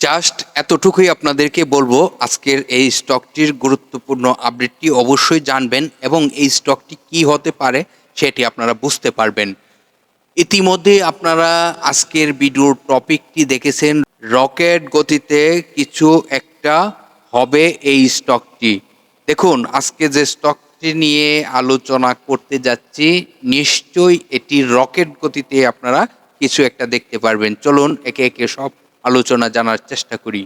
Just এতটুকুই আপনাদেরকে বলব, আজকের এই স্টকটির গুরুত্বপূর্ণ আপডেটটি অবশ্যই জানবেন এবং এই স্টকটি কি হতে পারে সেটি আপনারা বুঝতে পারবেন। ইতিমধ্যে আপনারা আজকের ভিডিওর টপিকটি দেখেছেন। রকেট গতিতে কিছু একটা হবে এই স্টকটি দেখুন, আজকে যে স্টকটি নিয়ে আলোচনা করতে যাচ্ছি, নিশ্চয়ই এটি রকেট গতিতে আপনারা কিছু একটা দেখতে পারবেন। চলুন, একে একে সব আলোচনা জানার চেষ্টা করি।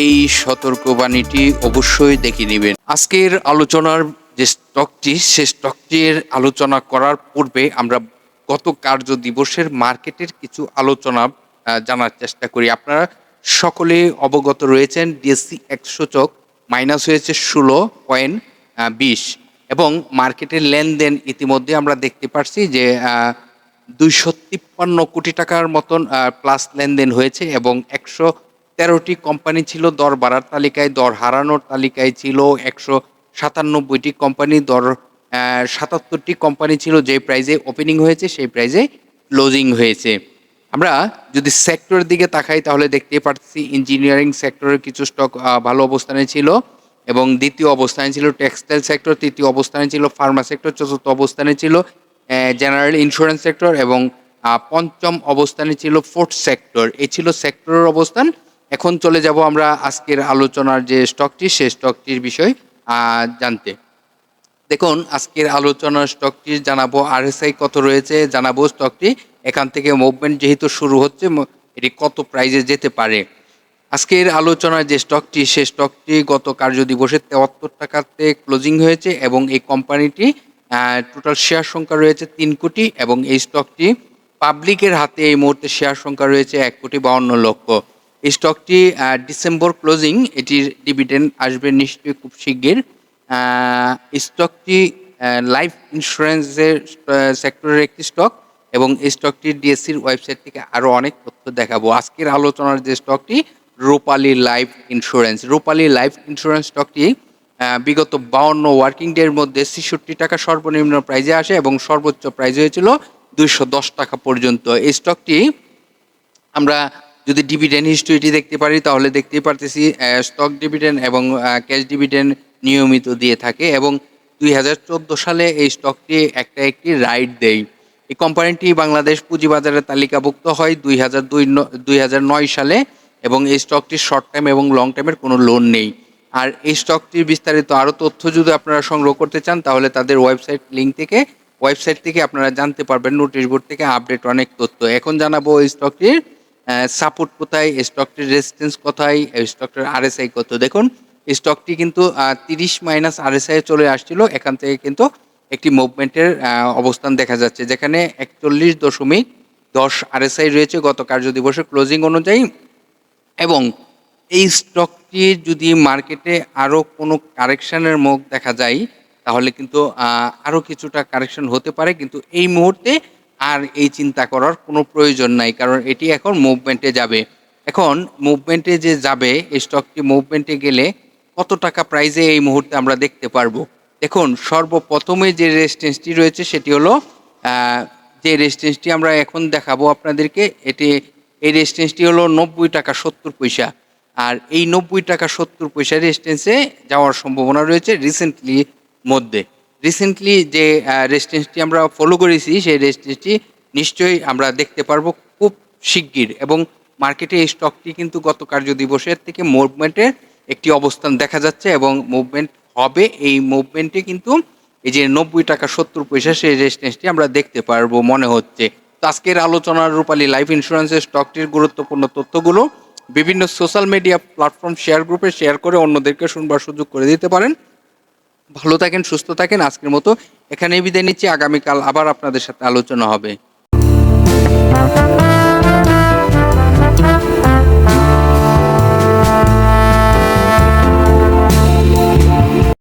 এই সতর্কবাণীটি অবশ্যই দেখে নেবেন। আজকের আলোচনার যে স্টকটি সে স্টকটির আলোচনা করার পূর্বে আমরা গত কার্য দিবসের মার্কেটের কিছু আলোচনা জানার চেষ্টা করি। আপনারা সকলে অবগত রয়েছেন, ডিএসসি একশো চক, মাইনাস হয়েছে ষোলো পয়েন্ট বিশ। এবং মার্কেটের লেনদেন ইতিমধ্যে আমরা দেখতে পাচ্ছি যে দুইশো তিপ্পান্ন কোটি টাকার মতন প্লাস লেনদেন হয়েছে এবং একশো তেরোটি কোম্পানি ছিল দর বাড়ার তালিকায়, দর হারানোর তালিকায় ছিল একশো সাতানব্বইটি কোম্পানি দর সাতাত্তরটি কোম্পানি ছিল যে প্রাইজে ওপেনিং হয়েছে, সেই প্রাইজে ক্লোজিং হয়েছে। আমরা যদি সেক্টরের দিকে তাকাই, তাহলে দেখতে পাচ্ছি ইঞ্জিনিয়ারিং সেক্টরের কিছু স্টক ভালো অবস্থানে ছিল এবং দ্বিতীয় অবস্থানে ছিল টেক্সটাইল সেক্টর তৃতীয় অবস্থানে ছিল ফার্মা সেক্টর চতুর্থ অবস্থানে ছিল জেনারেল ইন্স্যুরেন্স সেক্টর এবং পঞ্চম অবস্থানে ছিল ফোর্থ সেক্টর এই ছিল সেক্টরের অবস্থান। এখন চলে যাব আমরা আজকের আলোচনার যে স্টকটি সেই স্টকটির বিষয় জানতে। দেখুন, আজকের আলোচনার স্টকটি জানাব আরএসআই কত রয়েছে, জানাব স্টকটি এখান থেকে মুভমেন্ট যেহেতু শুরু হচ্ছে এটি কত প্রাইজে যেতে পারে। আজকের আলোচনার যে স্টকটি সেই স্টকটি গত কার্য দিবসে তেয়াত্তর টাকাতে ক্লোজিং হয়েছে এবং এই কোম্পানিটি টোটাল শেয়ার সংখ্যা রয়েছে তিন কোটি এবং এই স্টকটি পাবলিকের হাতে এই মুহূর্তে শেয়ার সংখ্যা রয়েছে এক কোটি বাউন্ন লক্ষ। এই স্টকটি ডিসেম্বর ক্লোজিং এটির ডিভিডেন্ড আসবে নিশ্চয়ই খুব শিগগির। স্টকটি লাইফ ইন্স্যুরেন্সের সেক্টরের একটি স্টক এবং এই স্টকটি ডিএসসির ওয়েবসাইট থেকে আরও অনেক তথ্য দেখাবো। আজকের আলোচনার যে স্টকটি Rupali life insurance Rupali life insurance স্টকটি বিগত বাউন্ন ওয়ার্কিং ডের মধ্যে ছেষট্টি টাকা সর্বনিম্ন প্রাইজে আসে এবং সর্বোচ্চ প্রাইজ হয়েছিল দুইশো দশ টাকা পর্যন্ত। এই স্টকটি আমরা যদি ডিভিডেন্ড হিস্ট্রিটি দেখতে পারি, তাহলে দেখতেই পারতেছি স্টক ডিভিডেন্ড এবং ক্যাশ ডিভিডেন্ড নিয়মিত দিয়ে থাকে এবং দুই হাজার চোদ্দ সালে এই স্টকটি একটা একটি রাইড দেয়। এই কোম্পানিটি বাংলাদেশ পুঁজিবাজারে তালিকাভুক্ত হয় দুই হাজার দুই দুই হাজার নয় সালে এবং এই স্টকটির শর্ট টাইম এবং লং টাইমের কোনো লোন নেই। আর এই স্টকটির বিস্তারিত আরও তথ্য যদি আপনারা সংগ্রহ করতে চান, তাহলে তাদের ওয়েবসাইট লিঙ্ক থেকে ওয়েবসাইট থেকে আপনারা জানতে পারবেন নোটিশ বোর্ড থেকে আপডেট অনেক তথ্য। এখন জানাব এই স্টকটির সাপোর্ট কোথায় স্টকটির রেজিস্ট্যান্স কোথায় স্টকটির আরএসআই কত। দেখুন স্টকটি কিন্তু তিরিশ মাইনাস আরএসআই চলে আসছিল, এখান থেকে কিন্তু একটি মুভমেন্টের অবস্থান দেখা যাচ্ছে, যেখানে একচল্লিশ দশমিক দশ আরএসআই রয়েছে গত কার্য দিবসের ক্লোজিং অনুযায়ী এবং এই স্টকটি যদি মার্কেটে আরও কোনো কারেকশানের মুখ দেখা যায়, তাহলে কিন্তু আরও কিছুটা কারেকশন হতে পারে। কিন্তু এই মুহূর্তে আর এই চিন্তা করার কোনো প্রয়োজন নাই, কারণ এটি এখন মুভমেন্টে যাবে। এখন মুভমেন্টে যে যাবে, এই স্টকটি মুভমেন্টে গেলে কত টাকা প্রাইজে এই মুহূর্তে আমরা দেখতে পারব? দেখুন, সর্বপ্রথমে যে রেজিস্ট্যান্সটি রয়েছে, সেটি হলো যে রেজিস্ট্যান্সটি আমরা এখন দেখাবো আপনাদেরকে, এটি, এই রেজিস্ট্যান্সটি হলো নব্বই টাকা সত্তর পয়সা। আর এই নব্বই টাকা সত্তর পয়সা রেজিস্ট্যান্সে যাওয়ার সম্ভাবনা রয়েছে রিসেন্টলি মধ্যে। রিসেন্টলি যে রেজিস্ট্যান্সটি আমরা ফলো করেছি, সেই রেজিস্ট্যান্সটি নিশ্চয়ই আমরা দেখতে পারব খুব শিগগির এবং মার্কেটে এই স্টকটি কিন্তু গত কার্য দিবসের থেকে মুভমেন্টের একটি অবস্থান দেখা যাচ্ছে এবং মুভমেন্ট হবে। এই মুভমেন্টে কিন্তু এই যে নব্বই টাকা সত্তর পয়সা সেই রেজিস্ট্যান্সটি আমরা দেখতে পারব মনে হচ্ছে। তো আজকের আলোচনার রূপালী লাইফ ইন্স্যুরেন্সের স্টকটির গুরুত্বপূর্ণ তথ্যগুলো বিভিন্ন সোশ্যাল মিডিয়া প্ল্যাটফর্ম শেয়ার গ্রুপে শেয়ার করে অন্যদেরকে শুনবার সুযোগ করে দিতে পারেন। ভালো থাকেন, সুস্থ থাকেন। আজকের মতো এখানেই বিদায় নিচ্ছি। আগামীকাল আবার আপনাদের সাথে আলোচনা হবে।